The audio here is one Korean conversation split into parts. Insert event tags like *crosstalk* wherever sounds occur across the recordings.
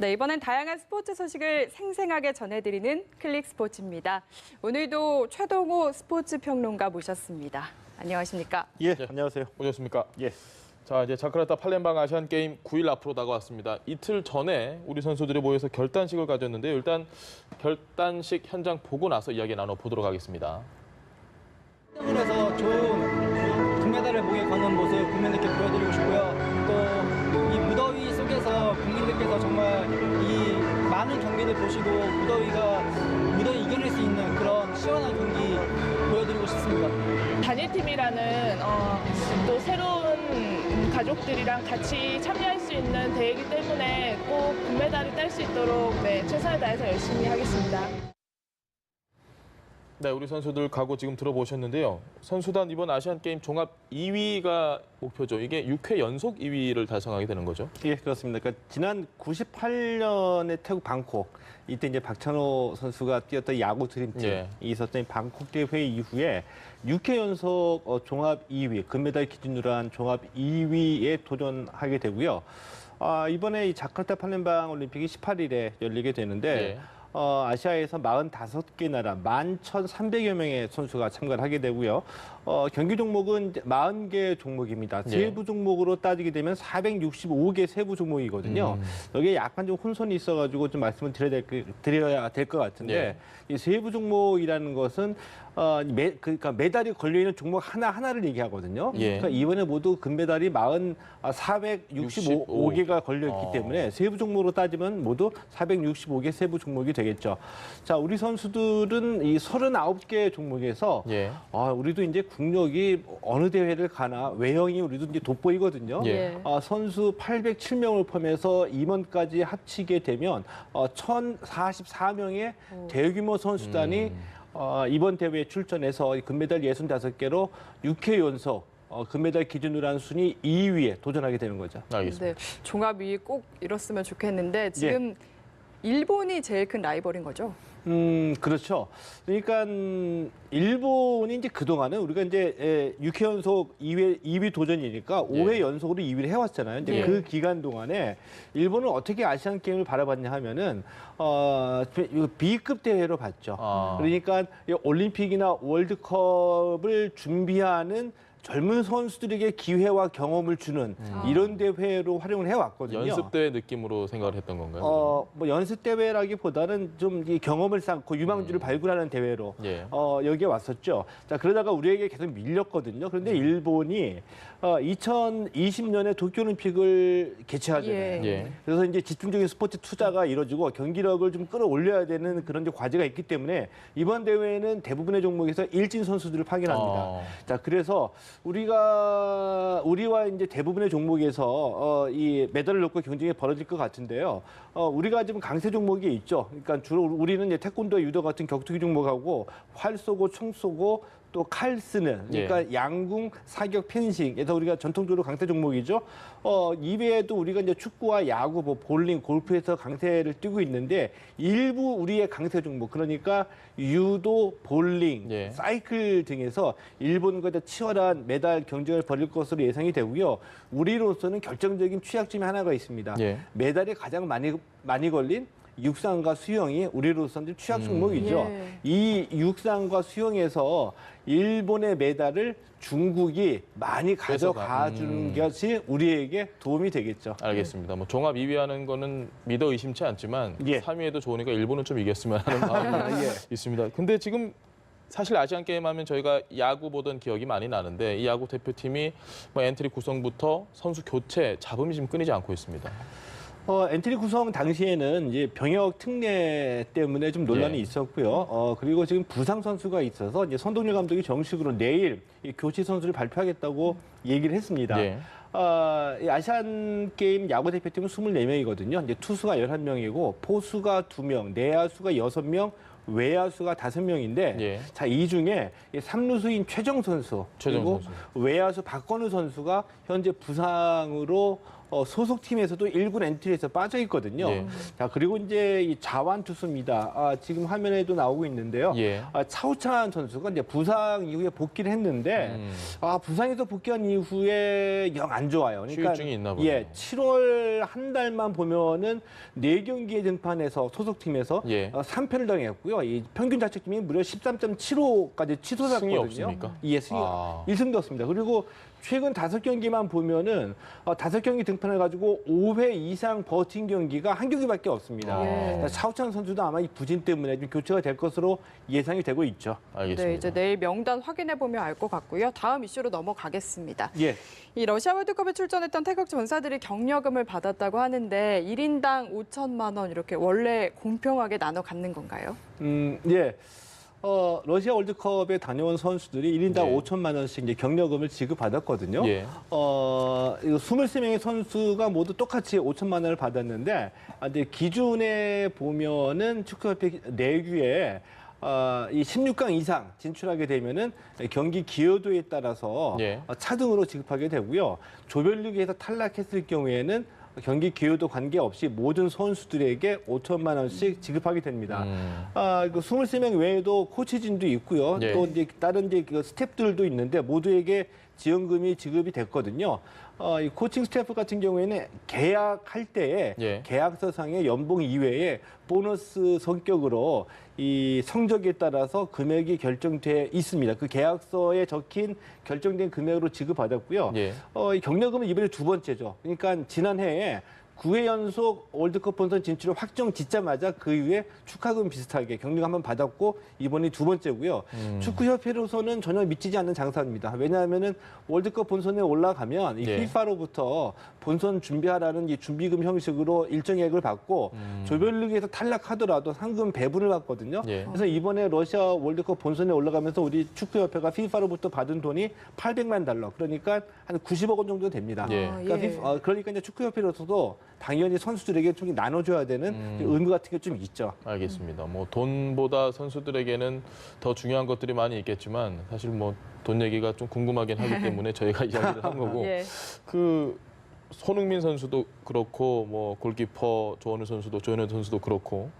네, 이번엔 다양한 스포츠 소식을 생생하게 전해드리는 클릭 스포츠입니다. 오늘도 최동호 스포츠 평론가 모셨습니다. 안녕하십니까? 예, 예. 안녕하세요. 오셨습니까? 예. 자 이제 자카르타 팔렘방 아시안 게임 9일 앞으로 다가왔습니다. 이틀 전에 우리 선수들이 모여서 결단식을 가졌는데요. 일단 결단식 현장 보고 나서 이야기 나눠 보도록 하겠습니다. 에서 좋은 금메달을 목에 거는 모습 국민들께 보여드리고 싶고요. 경기를 보시고 무더위가 무더위 이겨낼 수 있는 그런 시원한 경기 보여드리고 싶습니다. 단일팀이라는 어, 또 새로운 가족들이랑 같이 참여할 수 있는 대회이기 때문에 꼭 금메달을 딸 수 있도록 네, 최선을 다해서 열심히 하겠습니다. 네, 우리 선수들 각오 지금 들어보셨는데요. 선수단 이번 아시안 게임 종합 2위가 목표죠. 이게 6회 연속 2위를 달성하게 되는 거죠. 예, 그렇습니다. 그러니까 지난 98년에 태국 방콕 이때 이제 박찬호 선수가 뛰었던 야구 드림팀이 예. 있었던 이 방콕 대회 이후에 6회 연속 어, 종합 2위, 금메달 기준으로 한 종합 2위에 도전하게 되고요. 아, 이번에 이 자카르타 팔렘방 올림픽이 18일에 열리게 되는데 예. 어, 아시아에서 45개 나라 11,300여 명의 선수가 참가를 하게 되고요. 어, 경기 종목은 이제 40개 종목입니다. 예. 세부 종목으로 따지게 되면 465개 세부 종목이거든요. 여기에 약간 좀 혼선이 있어가지고 좀 말씀을 드려야 될, 그- 드려야 될 것 같은데 예. 이 세부 종목이라는 것은 어, 매, 그러니까 메달이 걸려있는 종목 하나하나를 얘기하거든요. 예. 그러니까 이번에 모두 금메달이 40, 아, 465개가 걸려있기 어. 때문에 세부 종목으로 따지면 모두 465개 세부 종목이 되겠죠. 자, 우리 선수들은 이 39개 종목에서 예. 아, 우리도 이제 국 력이 어느 대회를 가나 외형이 우리도 이제 돋보이거든요. 예. 아, 선수 807명을 포함해서 임원까지 합치게 되면 어, 1,044명의 대규모 선수단이 음. 어, 이번 대회에 출전해서 이 금메달 65개로 6회 연속 어, 금메달 기준으로 한 순위 2위에 도전하게 되는 거죠. 알겠습니다. 네, 종합 2위 꼭 이뤘으면 좋겠는데 지금 일본이 제일 큰 라이벌인 거죠? 음, 그렇죠. 그러니까 음, 일본이 이제 그동안은 우리가 이제 에, 6회 연속 2회, 2위 도전이니까 5회 연속으로 2위를 해왔잖아요. 이제 예. 그 기간 동안에 일본은 어떻게 아시안 게임을 바라봤냐 하면은 어, B급 대회로 봤죠. 아. 그러니까 이 올림픽이나 월드컵을 준비하는 젊은 선수들에게 기회와 경험을 주는 이런 대회로 활용을 해왔거든요. 연습 대 느낌으로 생각을 했던 건가요? 어, 뭐 연습 대회라기보다는 좀 이 경험을 쌓고 유망주를 발굴하는 대회로 예. 어, 여기에 왔었죠. 자, 그러다가 우리에게 계속 밀렸거든요. 그런데 일본이 어, 2020년에 도쿄올림픽을 개최하잖아요. 예. 예. 그래서 이제 집중적인 스포츠 투자가 이루어지고 경기력을 좀 끌어올려야 되는 그런 이제 과제가 있기 때문에 이번 대회에는 대부분의 종목에서 일진 선수들을 파견합니다. 어. 자, 그래서 우리가 우리와 이제 대부분의 종목에서 어, 이 메달을 놓고 경쟁이 벌어질 것 같은데요. 어, 우리가 지금 강세 종목이 있죠. 그러니까 주로 우리는 이제 태권도, 유도 같은 격투기 종목하고 활 쏘고 총 쏘고 또 칼 쓰는 그러니까 양궁, 사격, 펜싱 그래서 우리가 전통적으로 강세 종목이죠. 어, 이외에도 우리가 이제 축구와 야구, 뭐 볼링, 골프에서 강세를 띄고 있는데 일부 우리의 강세 종목 그러니까 유도, 볼링, 예. 사이클 등에서 일본과 더 치열한 메달 경쟁을 벌일 것으로 예상이 되고요. 우리로서는 결정적인 취약점이 하나가 있습니다. 예. 메달이 가장 많이 많이 걸린 육상과 수영이 우리로서는 취약 종목이죠. 예. 이 육상과 수영에서 일본의 메달을 중국이 많이 가져가. 주는 음. 것이 우리에게 도움이 되겠죠. 알겠습니다. 뭐 종합 2위 하는 거는 믿어 의심치 않지만 예. 3위에도 좋으니까 일본은 좀 이겼으면 하는 마음이 *laughs* 예. 있습니다. 근데 지금 사실 아시안 게임 하면 저희가 야구 보던 기억이 많이 나는데 이 야구 대표팀이 뭐 엔트리 구성부터 선수 교체 잡음이 지금 끊이지 않고 있습니다. 어, 엔트리 구성 당시에는 이제 병역 특례 때문에 좀 논란이 예. 있었고요. 어, 그리고 지금 부상 선수가 있어서 이제 선동열 감독이 정식으로 내일 이 교체 선수를 발표하겠다고 얘기를 했습니다. 예. 어, 이 아시안 게임 야구 대표팀은 24명이거든요. 이제 투수가 11명이고 포수가 2명, 내야수가 6명, 외야수가 5명인데 예. 자, 이 중에 이 삼루수인 최정 선수 최정 그리고 선수. 외야수 박건우 선수가 현재 부상으로 어, 소속 팀에서도 1군 엔트리에서 빠져 있거든요. 예. 자 그리고 이제 이 자완 투수입니다. 아, 지금 화면에도 나오고 있는데요. 예. 아, 차우찬 선수가 이제 부상 이후에 복귀를 했는데 음. 아 부상에서 복귀한 이후에 영 안 좋아요. 그러니까 휴유증이 있나 보네요. 예, 7월 한 달만 보면은 네 경기에 등판해서 소속팀에서 예. 어, 3패를 당했고요. 이 평균 자책점이 무려 13.75까지 치솟았거든요. 승이 없습니까? 예, 승이 아. 1승도 없습니다. 그리고 최근 다섯 경기만 보면은 어, 다섯 경기 등 판해 가지고 5회 이상 버틴 경기가 한 경기밖에 없습니다. 예. 차우찬 선수도 아마 이 부진 때문에 좀 교체가 될 것으로 예상이 되고 있죠. 알겠습니다. 네, 이제 내일 명단 확인해 보면 알 것 같고요. 다음 이슈로 넘어가겠습니다. 예. 이 러시아 월드컵에 출전했던 태극 전사들이 격려금을 받았다고 하는데 1인당 5천만 원 이렇게 원래 공평하게 나눠 갖는 건가요? 음, 예. 어, 러시아 월드컵에 다녀온 선수들이 1인당 예. 5천만 원씩 이제 격려금을 지급받았거든요. 예. 어, 이거 23명의 선수가 모두 똑같이 5천만 원을 받았는데, 아, 근데 기준에 보면은 축구협회 내규에 어, 이 16강 이상 진출하게 되면은 경기 기여도에 따라서 예. 어, 차등으로 지급하게 되고요. 조별리그에서 탈락했을 경우에는 경기 기여도 관계없이 모든 선수들에게 5천만 원씩 지급하게 됩니다. 음. 아, 그 23명 외에도 코치진도 있고요. 예. 또 이제 다른 이제 그 스태프들도 있는데 모두에게 지원금이 지급이 됐거든요. 어, 이 코칭 스태프 같은 경우에는 계약할 때에 예. 계약서상의 연봉 이외에 보너스 성격으로 이 성적에 따라서 금액이 결정돼 있습니다. 그 계약서에 적힌 결정된 금액으로 지급받았고요. 예. 어, 이 경력금은 이번에 두 번째죠. 그러니까 지난해에 9회 연속 월드컵 본선 진출을 확정 짓자마자 그 이후에 축하금 비슷하게 격려 한번 받았고 이번이 두 번째고요. 음. 축구협회로서는 전혀 미치지 않는 장사입니다. 왜냐하면은 월드컵 본선에 올라가면 이 예. FIFA로부터 본선 준비하라는 이 준비금 형식으로 일정액을 받고 음. 조별리그에서 탈락하더라도 상금 배분을 받거든요. 예. 그래서 이번에 러시아 월드컵 본선에 올라가면서 우리 축구협회가 FIFA로부터 받은 돈이 800만 달러. 그러니까 한 90억 원 정도 됩니다. 예. 그러니까, 예. FIFA 어, 그러니까 이제 축구협회로서도 당연히 선수들에게 좀 나눠줘야 되는 음. 의무 같은 게 좀 있죠. 알겠습니다. 뭐 돈보다 선수들에게는 더 중요한 것들이 많이 있겠지만 사실 뭐 돈 얘기가 좀 궁금하긴 하기 *laughs* 때문에 저희가 이야기를 한 거고 예. 그 손흥민 선수도 그렇고 뭐 골키퍼 조원우 선수도 조현우 선수도 그렇고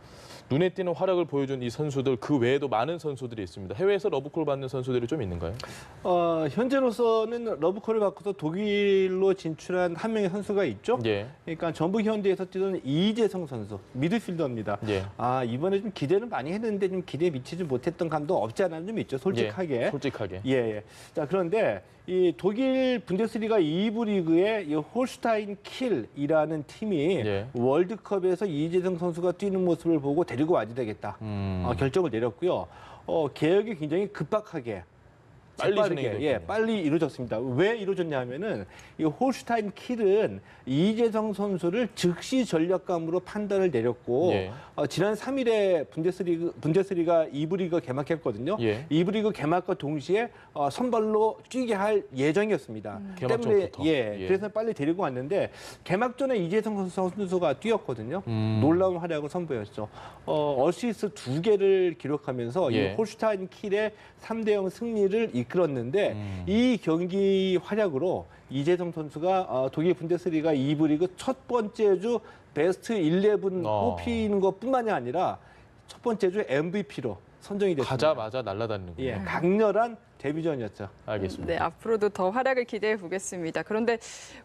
눈에 띄는 활약을 보여준 이 선수들 그 외에도 많은 선수들이 있습니다. 해외에서 러브콜 받는 선수들이 좀 있는가요? 어, 현재로서는 러브콜을 받고서 독일로 진출한 한 명의 선수가 있죠. 예. 그러니까 전북 현대에서 뛰던 이재성 선수 미드필더입니다. 예. 아 이번에 좀 기대는 많이 했는데 좀 기대에 미치지 못했던 감도 없지 않아 좀 있죠. 솔직하게. 예. 솔직하게. 예, 예. 자, 그런데 이 독일 분데스리가 2부 리그의 이 홀슈타인 킬이라는 팀이 예. 월드컵에서 이재성 선수가 뛰는 모습을 보고 데리고 와야 되겠다. 음. 어, 결정을 내렸고요. 어, 계획이 굉장히 급박하게 빨리 진행이 예, 됐군요. 빨리 이루어졌습니다. 왜 이루어졌냐면은 이 홀슈타인 킬은 이재성 선수를 즉시 전력감으로 판단을 내렸고 예. 어, 지난 3일에 분데스리그 분데스리가 2부 리그 개막했거든요. 예. 2부 리그 개막과 동시에 어, 선발로 뛰게 할 예정이었습니다. 개막 때문에 전부터. 예, 예. 그래서 빨리 데리고 왔는데 개막 전에 이재성 선수- 선수가 뛰었거든요. 음. 놀라운 활약을 선보였죠. 어, 어시스트 두 개를 기록하면서 예. 이 홀슈타인 킬의 3대 0 승리를 이 끌었는데 음. 이 경기 활약으로 이재성 선수가 어, 독일 분데스리가 2부 리그 첫 번째 주 베스트 11 어. 뽑히는 것뿐만이 아니라 첫 번째 주 MVP로 선정이 됐습니다. 가자마자 날아다니는군요. 예, 강렬한 데뷔전이었죠. 알겠습니다. 네, 앞으로도 더 활약을 기대해 보겠습니다. 그런데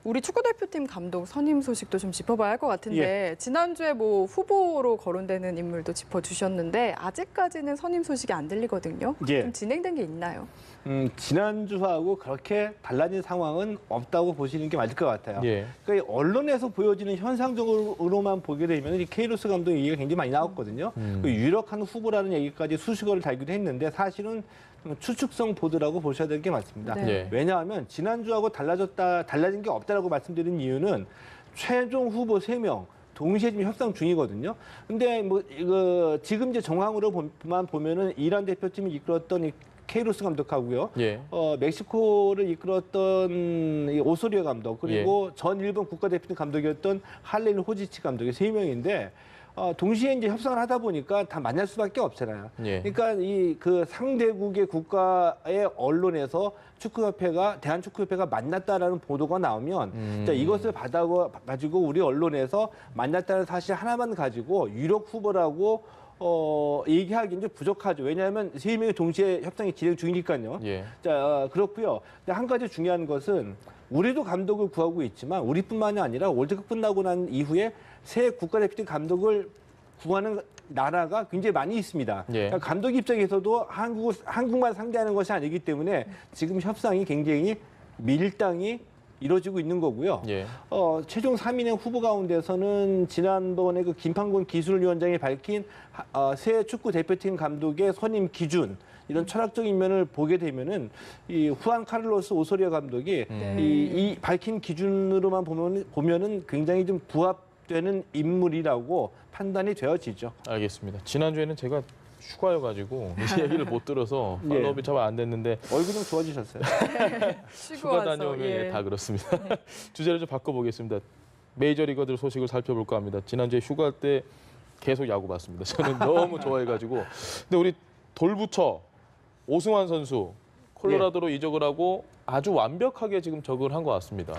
우리 축구 대표팀 감독 선임 소식도 좀 짚어봐야 할 것 같은데 지난주에 뭐 후보로 거론되는 인물도 짚어주셨는데 아직까지는 선임 소식이 안 들리거든요. 예. 좀 진행된 게 있나요? 음, 지난주하고 그렇게 달라진 상황은 없다고 보시는 게 맞을 것 같아요. 예. 그러니까 이 언론에서 보여지는 현상적으로만 보게 되면 이 케이로스 감독 얘기가 굉장히 많이 나왔거든요. 음. 그 유력한 후보라는 얘기까지 수식어를 달기도 했는데 사실은 좀 추측성 보도라고 보셔야 될 게 맞습니다. 네. 예. 왜냐하면 지난주하고 달라졌다 달라진 게 없다라고 말씀드린 이유는 최종 후보 세명 동시에 지금 협상 중이거든요. 근데 뭐 이거 지금 이제 정황으로만 보면은 이란 대표팀이 이끌었던 이 케이로스 감독하고요. 예. 어, 멕시코를 이끌었던 이 오소리오 감독 그리고 예. 전 일본 국가대표팀 감독이었던 할렌 호지치 감독이 세 명인데 어, 동시에 이제 협상을 하다 보니까 다 만날 수밖에 없잖아요. 예. 그러니까 이 그 상대국의 국가의 언론에서 축구협회가 대한축구협회가 만났다라는 보도가 나오면 음. 자, 이것을 받아 가지고 우리 언론에서 만났다는 사실 하나만 가지고 유력 후보라고 어, 얘기하기는 좀 부족하죠. 왜냐하면 세 명이 동시에 협상이 진행 중이니까요. 예. 자, 어, 그렇고요. 근데 한 가지 중요한 것은 우리도 감독을 구하고 있지만 우리뿐만이 아니라 월드컵 끝나고 난 이후에 새 국가대표팀 감독을 구하는 나라가 굉장히 많이 있습니다. 예. 그러니까 감독 입장에서도 한국 한국만 상대하는 것이 아니기 때문에 지금 협상이 굉장히 밀당이 이루어지고 있는 거고요. 예. 어, 최종 3인의 후보 가운데서는 지난번에 그 김판곤 기술위원장이 밝힌 하- 어, 새 축구 대표팀 감독의 선임 기준 이런 철학적인 면을 보게 되면은 이 후안 카를로스 오소리아 감독이 음. 이, 이 밝힌 기준으로만 보면 보면은 굉장히 좀 부합 되는 인물이라고 판단이 되어지죠. 알겠습니다. 지난주에는 제가 휴가여가지고 *laughs* 이 얘기를 못 들어서 예. 팔로업이 잘 안 됐는데 얼굴 좀 좋아지셨어요. *laughs* 쉬고 휴가 와서 다녀오면 예. 예, 다 그렇습니다. *laughs* 주제를 좀 바꿔보겠습니다. 메이저리거들 소식을 살펴볼까 합니다. 지난주에 휴가 때 계속 야구 봤습니다. 저는 너무 좋아해가지고. 근데 우리 돌부처 오승환 선수 콜로라도로 이적을 하고 아주 완벽하게 지금 적응을 한 것 같습니다.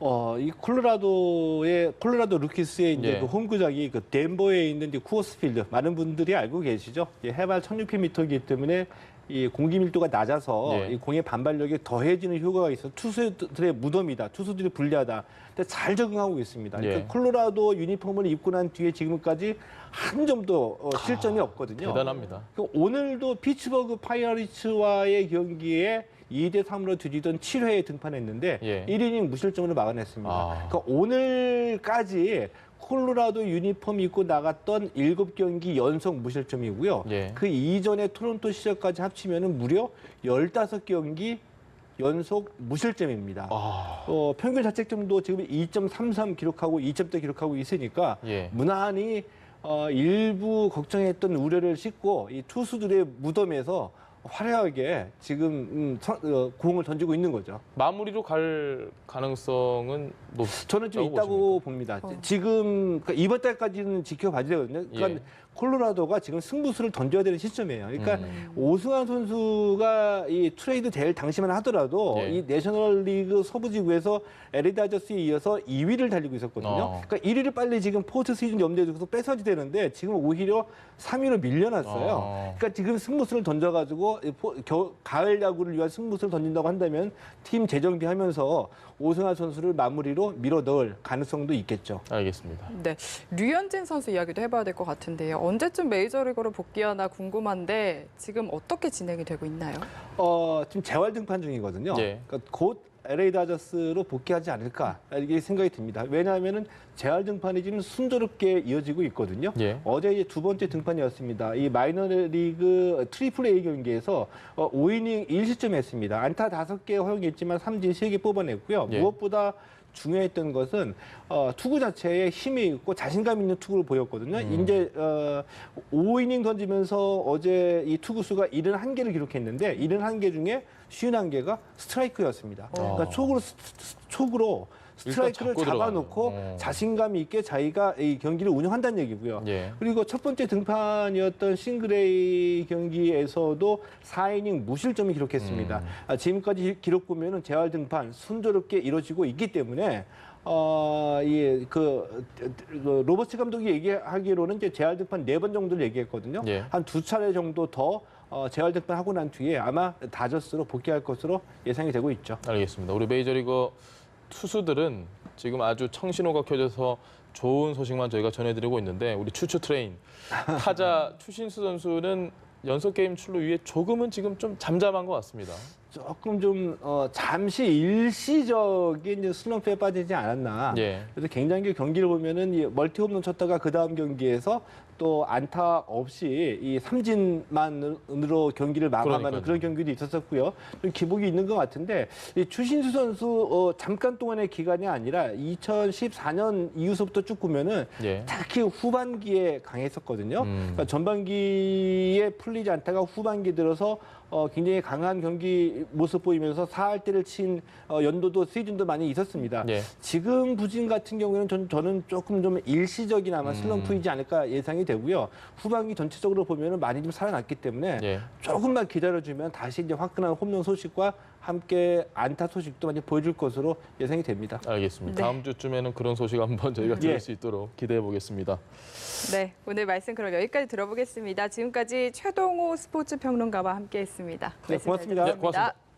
어, 이 콜로라도의 콜로라도 루키스의 이제 예. 그 홈구장이 그 덴버에 있는 이제 쿠어스필드 많은 분들이 알고 계시죠. 이 해발 1,600m이기 때문에 이 공기 밀도가 낮아서 예. 이 공의 반발력이 더해지는 효과가 있어 투수들의 무덤이다. 투수들이 불리하다. 근데 잘 적응하고 있습니다. 예. 그 콜로라도 유니폼을 입고 난 뒤에 지금까지 한 점도 어, 실점이 없거든요. 대단합니다. 그 오늘도 피츠버그 파이어리츠와의 경기에 2대 3으로 뒤지던 7회에 등판했는데 예. 1이닝 무실점으로 막아냈습니다. 아. 그러니까 오늘까지 콜로라도 유니폼 입고 나갔던 7경기 연속 무실점이고요. 예. 그 이전에 토론토 시절까지 합치면 무려 15경기 연속 무실점입니다. 아, 어, 평균 자책점도 지금 2.33 기록하고 2점대 기록하고 있으니까 예. 무난히 어, 일부 걱정했던 우려를 싣고 이 투수들의 무덤에서 화려하게 지금 음, 선- 어, 공을 던지고 있는 거죠. 마무리로 갈 가능성은 높. 저는 좀 있다고 봅니다. 어. 지금 그러니까 이번 달까지는 지켜봐야 되거든요. 그러니까 예. 콜로라도가 지금 승부수를 던져야 되는 시점이에요. 그러니까 음. 오승환 선수가 이 트레이드 될 당시만 하더라도 예. 이 내셔널리그 서부지구에서 에리다저스에 이어서 2위를 달리고 있었거든요. 어. 그러니까 1위를 빨리 지금 포스트 시즌 염두에 두고서 뺏어야 되는데 지금 오히려 3위로 밀려났어요. 어. 그러니까 지금 승부수를 던져가지고 겨- 가을 야구를 위한 승부수를 던진다고 한다면 팀 재정비하면서 오승환 선수를 마무리로 밀어 넣을 가능성도 있겠죠. 알겠습니다. 네, 류현진 선수 이야기도 해봐야 될 것 같은데요. 언제쯤 메이저리그로 복귀하나 궁금한데 지금 어떻게 진행이 되고 있나요? 어, 지금 재활 등판 중이거든요. 예. 그러니까 곧 LA 다저스로 복귀하지 않을까 이게 생각이 듭니다. 왜냐하면은 재활 등판이 지금 순조롭게 이어지고 있거든요. 예. 어제 이제 두 번째 등판이었습니다. 이 마이너리그 트리플 A 경기에서 어, 5이닝 1실점했습니다. 안타 5개 허용했지만 삼진 3개 뽑아냈고요. 예. 무엇보다 중요했던 것은 어, 투구 자체에 힘이 있고 자신감 있는 투구를 보였거든요. 음. 이제 어, 5이닝 던지면서 어제 이 투구수가 71개를 기록했는데 71개 중에 51개가 스트라이크였습니다. 그러니까 촉으로 스- 스- 촉으로 스트라이크를. 잡아놓고 어. 자신감 있게 자기가 이 경기를 운영한다는 얘기고요. 예. 그리고 첫 번째 등판이었던 싱글레이 경기에서도 4이닝 무실점을 기록했습니다. 음. 아, 지금까지 기록 보면은 재활 등판 순조롭게 이루어지고 있기 때문에 어, 이, 그, 그 로버츠 감독이 얘기하기로는 이제 재활 등판 네 번 정도를 얘기했거든요. 예. 한두 차례 정도 더 어, 재활 등판하고 난 뒤에 아마 다저스로 복귀할 것으로 예상이 되고 있죠. 알겠습니다. 우리 메이저리그 투수들은 지금 아주 청신호가 켜져서 좋은 소식만 저희가 전해드리고 있는데 우리 추추 트레인 타자 추신수 선수는 연속 게임 출루 위에 조금은 지금 좀 잠잠한 것 같습니다. 조금 좀 어, 잠시 일시적인 슬럼프에 빠지지 않았나. 예. 그래서 굉장히 경기를 보면은 이 멀티 홈런 쳤다가 그 다음 경기에서 또 안타 없이 이 삼진만으로 경기를 마감하는 그러니까요. 그런 경기도 있었었고요. 좀 기복이 있는 것 같은데 이 추신수 선수 어, 잠깐 동안의 기간이 아니라 2014년 이후서부터 쭉 보면은 예. 특히 후반기에 강했었거든요. 음. 그러니까 전반기에 풀리지 않다가 후반기 들어서 어, 굉장히 강한 경기 모습 보이면서 4할대를 친 어, 연도도 시즌도 많이 있었습니다. 예. 지금 부진 같은 경우에는 전, 저는 조금 좀 일시적이나마 슬럼프이지 않을까 예상이 되고요. 후반기 전체적으로 보면은 많이 좀 살아났기 때문에 예. 조금만 기다려주면 다시 이제 화끈한 홈런 소식과 함께 안타 소식도 많이 보여줄 것으로 예상이 됩니다. 알겠습니다. 네. 다음 주쯤에는 그런 소식 한번 저희가 들을 예. 수 있도록 기대해 보겠습니다. 네, 오늘 말씀 그럼 여기까지 들어보겠습니다. 지금까지 최동호 스포츠 평론가와 함께했습니다. 네, 고맙습니다. 네. 고맙습니다.